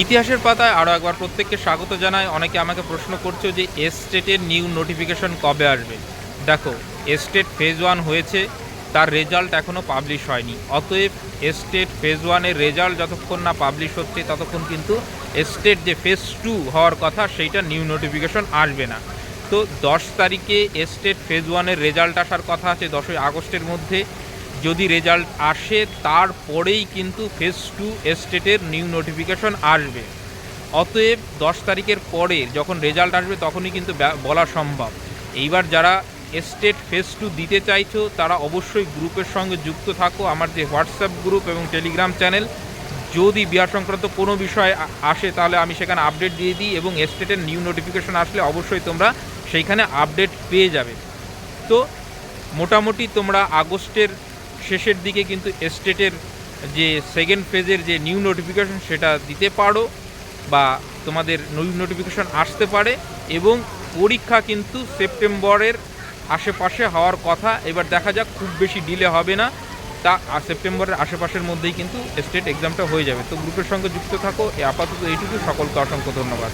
ইতিহাসের পাতায় আরও একবার প্রত্যেককে স্বাগত জানায় অনেকে আমাকে প্রশ্ন করছ যে এস্টেটের নিউ নোটিফিকেশন কবে আসবে? দেখো, এস্টেট ফেজ ওয়ান হয়েছে, তার রেজাল্ট এখনও পাবলিশ হয়নি। অতএব এস্টেট ফেজ ওয়ানের রেজাল্ট যতক্ষণ না পাবলিশ হচ্ছে, ততক্ষণ কিন্তু এস্টেট যে ফেজ টু হওয়ার কথা, সেইটা নিউ নোটিফিকেশন আসবে না। তো দশ তারিখে এস্টেট ফেজ ওয়ানের রেজাল্ট আসার কথা আছে, দশই আগস্টের মধ্যে। যদি রেজাল্ট আসে, তারপরেই কিন্তু ফেজ টু এস্টেটের নিউ নোটিফিকেশন আসবে। অতএব দশ তারিখের পরে যখন রেজাল্ট আসবে, তখনই কিন্তু বলা সম্ভব। এইবার যারা এস্টেট ফেজ টু দিতে চাইছো, তারা অবশ্যই গ্রুপের সঙ্গে যুক্ত থাকো। আমার যে হোয়াটসঅ্যাপ গ্রুপ এবং টেলিগ্রাম চ্যানেল, যদি বিহার সংক্রান্ত কোনো বিষয় আসে, তাহলে আমি সেখানে আপডেট দিয়ে দিই এবং এস্টেটের নিউ নোটিফিকেশন আসলে অবশ্যই তোমরা সেইখানে আপডেট পেয়ে যাবে। তো মোটামুটি তোমরা আগস্টের শেষের দিকে কিন্তু এস্টেটের যে সেকেন্ড ফেজের যে নিউ নোটিফিকেশন সেটা দিতে পারো বা তোমাদের নিউ নোটিফিকেশন আসতে পারে এবং পরীক্ষা কিন্তু সেপ্টেম্বরের আশেপাশে হওয়ার কথা। এবার দেখা যাক, খুব বেশি ডিলে হবে না। তা সেপ্টেম্বরের আশেপাশের মধ্যেই কিন্তু স্টেট এক্সামটা হয়ে যাবে। তো গ্রুপের সঙ্গে যুক্ত থাকো আপাতত এইটুকু। সকলকে অসংখ্য ধন্যবাদ।